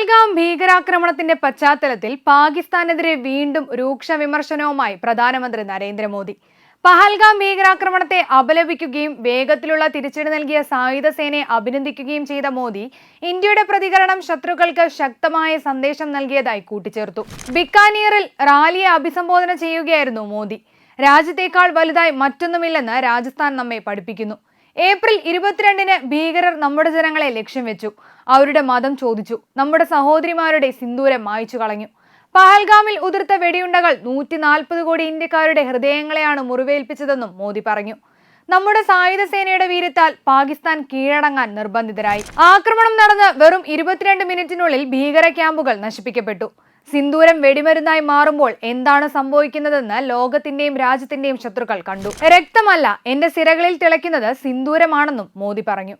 പഹൽഗാം ഭീകരാക്രമണത്തിന്റെ പശ്ചാത്തലത്തിൽ പാകിസ്ഥാനെതിരെ വീണ്ടും രൂക്ഷ വിമർശനവുമായി പ്രധാനമന്ത്രി നരേന്ദ്രമോദി. പഹൽഗാം ഭീകരാക്രമണത്തെ അപലപിക്കുകയും വേഗത്തിലുള്ള തിരിച്ചടി നൽകിയ സായുധ സേനയെ അഭിനന്ദിക്കുകയും ചെയ്ത മോദി ഇന്ത്യയുടെ പ്രതികരണം ശത്രുക്കൾക്ക് ശക്തമായ സന്ദേശം നൽകിയതായി കൂട്ടിച്ചേർത്തു. ബിക്കാനീറിൽ റാലിയെ അഭിസംബോധന ചെയ്യുകയായിരുന്നു മോദി. രാജ്യത്തേക്കാൾ വലുതായി മറ്റൊന്നുമില്ലെന്ന് രാജസ്ഥാൻ നമ്മെ പഠിപ്പിക്കുന്നു. ഏപ്രിൽ ഇരുപത്തിരണ്ടിന് ഭീകരർ നമ്മുടെ ജനങ്ങളെ ലക്ഷ്യം വെച്ചു. അവരുടെ മതം ചോദിച്ചു. നമ്മുടെ സഹോദരിമാരുടെ സിന്ദൂരം മായ്ച്ചു കളഞ്ഞു. പഹൽഗാമിൽ ഉതിർത്ത വെടിയുണ്ടകൾ നൂറ്റി നാൽപ്പത് കോടി ഇന്ത്യക്കാരുടെ ഹൃദയങ്ങളെയാണ് മുറിവേൽപ്പിച്ചതെന്നും മോദി പറഞ്ഞു. നമ്മുടെ സായുധ സേനയുടെ വീര്യത്താൽ പാകിസ്ഥാൻ കീഴടങ്ങാൻ നിർബന്ധിതരായി. ആക്രമണം നടന്ന് വെറും ഇരുപത്തിരണ്ട് മിനിറ്റിനുള്ളിൽ ഭീകര ക്യാമ്പുകൾ നശിപ്പിക്കപ്പെട്ടു. സിന്ദൂരം വെടിമരുന്നായി മാറുമ്പോൾ എന്താണ് സംഭവിക്കുന്നതെന്ന് ലോകത്തിന്റെയും രാജ്യത്തിന്റെയും ശത്രുക്കൾ കണ്ടു. രക്തമല്ല എന്റെ സിരകളിൽ തിളയ്ക്കുന്നത് സിന്ദൂരമാണെന്നും മോദി പറഞ്ഞു.